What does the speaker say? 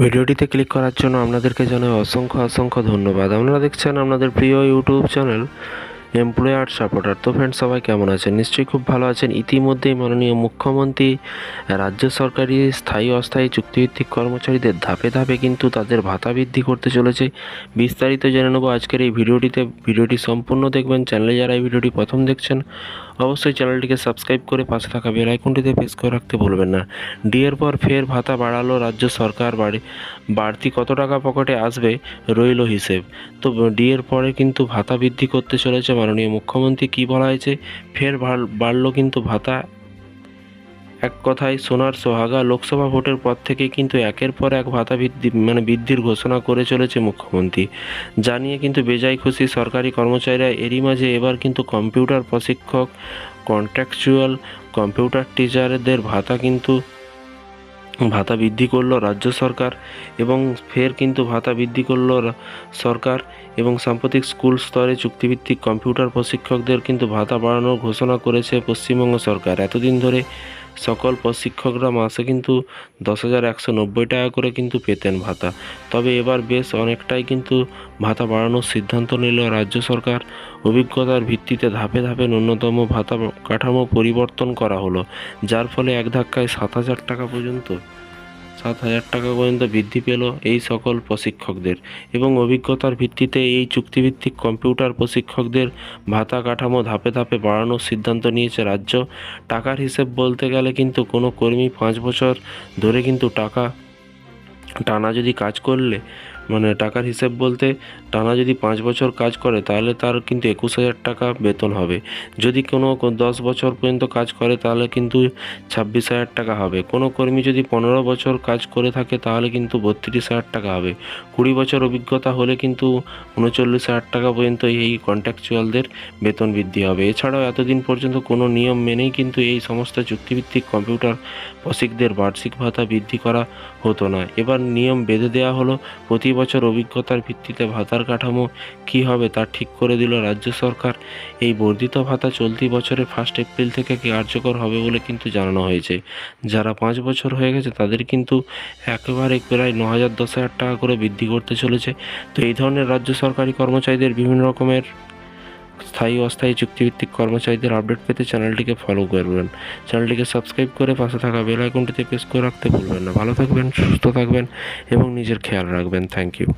ভিডিওটিতে ক্লিক করার জন্য আপনাদেরকে জানাই অসংখ্য অসংখ্য ধন্যবাদ। আপনারা দেখছেন আপনাদের প্রিয় ইউটিউব চ্যানেল এমপ্লয়ার সাপোর্টার। তো ফ্রেন্ড সবাই কেমন আছেন? নিশ্চয়ই খুব ভালো আছেন। ইতিমধ্যেই মাননীয় মুখ্যমন্ত্রী, রাজ্য সরকারি স্থায়ী অস্থায়ী চুক্তিভিত্তিক কর্মচারীদের ধাপে ধাপে কিন্তু তাদের ভাতা বৃদ্ধি করতে চলেছে। বিস্তারিত জেনে নেব আজকের এই ভিডিওটিতে। ভিডিওটি সম্পূর্ণ দেখবেন। চ্যানেলে যারা এই ভিডিওটি প্রথম দেখছেন অবশ্যই চ্যানেলটিকে সাবস্ক্রাইব করে পাশে থাকা বেল আইকনটিতে প্রেস করে রাখতে ভুলবেন না। ডিয়ের পর ফের ভাতা বাড়ালো রাজ্য সরকার বাড়ি, বাড়তি কত টাকা পকেটে আসবে রইল হিসেব। তো ডিয়ের পরে কিন্তু ভাতা বৃদ্ধি করতে চলেছে মাননীয় মুখ্যমন্ত্রী, কী বলা হয়েছে? ফের বাড়- বাড়লো কিন্তু ভাতা এক কথায় সোনার সোহাগা লোকসভা ভোটের পর থেকে কিন্তু একের পর এক ভাতা বৃদ্ধি মানে বৃদ্ধির ঘোষণা করে চলেছে মুখ্যমন্ত্রী। জানিয়ে কিন্তু বেজায় খুশি সরকারি কর্মচারীরা এরই মাঝে এবার কিন্তু কম্পিউটার প্রশিক্ষক, কন্ট্রাকচুয়াল কম্পিউটার টিচারদের ভাতা কিন্তু ভাতা বৃদ্ধি করল রাজ্য সরকার এবং ফের কিন্তু ভাতা বৃদ্ধি করল সরকার এবং সাম্প্রতিক স্কুল স্তরে চুক্তিভিত্তিক কম্পিউটার প্রশিক্ষকদের কিন্তু ভাতা বাড়ানোর ঘোষণা করেছে পশ্চিমবঙ্গ সরকার। এতদিন ধরে সকল প্রশিক্ষকরা মাসে কিন্তু দশ হাজার একশো নব্বই টাকা করে কিন্তু পেতেন ভাতা। তবে এবার বেশ অনেকটাই কিন্তু ভাতা বাড়ানোর সিদ্ধান্ত নিল রাজ্য সরকার। অভিজ্ঞতার ভিত্তিতে ধাপে ধাপে ন্যূনতম ভাতা কাঠামো পরিবর্তন করা হলো, যার ফলে এক ধাক্কায় সাত হাজার টাকা পর্যন্ত সাত হাজার টাকা পর্যন্ত বৃদ্ধি পেল এই সকল প্রশিক্ষকদের এবং অভিজ্ঞতার ভিত্তিতে এই চুক্তিভিত্তিক কম্পিউটার প্রশিক্ষকদের ভাতা কাঠামো ধাপে ধাপে বাড়ানোর সিদ্ধান্ত নিয়েছে রাজ্য। টাকার হিসেব বলতে গেলে কিন্তু কোনো কর্মী পাঁচ বছর ধরে কিন্তু টাকা টানা যদি কাজ করলে মানে টাকার হিসেব বলতে টানা যদি পাঁচ বছর কাজ করে, তাহলে তার কিন্তু একুশ হাজার টাকা বেতন হবে। যদি কোনো দশ বছর পর্যন্ত কাজ করে, তাহলে কিন্তু ছাব্বিশ হাজার টাকা হবে। কোনো কর্মী যদি পনেরো বছর কাজ করে থাকে, তাহলে কিন্তু বত্রিশ হাজার টাকা হবে। কুড়ি বছর অভিজ্ঞতা হলে কিন্তু উনচল্লিশ হাজার টাকা পর্যন্ত এই কন্ট্রাকচুয়ালদের বেতন বৃদ্ধি হবে। এছাড়াও এতদিন পর্যন্ত কোনো নিয়ম মেনেই কিন্তু এই সমস্ত চুক্তিভিত্তিক কম্পিউটার প্রশিকদের বার্ষিক ভাতা বৃদ্ধি করা হতো না। এবার নিয়ম বেঁধে দেওয়া হলো। প্রতি বছর অভিজ্ঞতার ভিত্তিতে ভাতার কাঠামো কি হবে তা ঠিক করে দিল রাজ্য সরকার। এই বর্ধিত ভাতা চলতি বছরের ফার্স্ট এপ্রিল থেকে কার্যকর হবে বলে কিন্তু জানানো হয়েছে। যারা পাঁচ বছর হয়ে গেছে, তাদের কিন্তু একেবারে প্রায় ন হাজার দশ হাজার টাকা করে বৃদ্ধি করতে চলেছে। তো এই ধরনের রাজ্য সরকারি কর্মচারীদের বিভিন্ন রকমের স্থায়ী অস্থায়ী চুক্তিভিত্তিক কর্মচারীদের আপডেট পেতে চ্যানেলটিকে ফলো করবেন। চ্যানেলটিকে সাবস্ক্রাইব করে পাশে থাকা বেল আইকনটিতে প্রেস করে রাখতে ভুলবেন না। ভালো থাকবেন, সুস্থ থাকবেন এবং নিজের খেয়াল রাখবেন। Thank you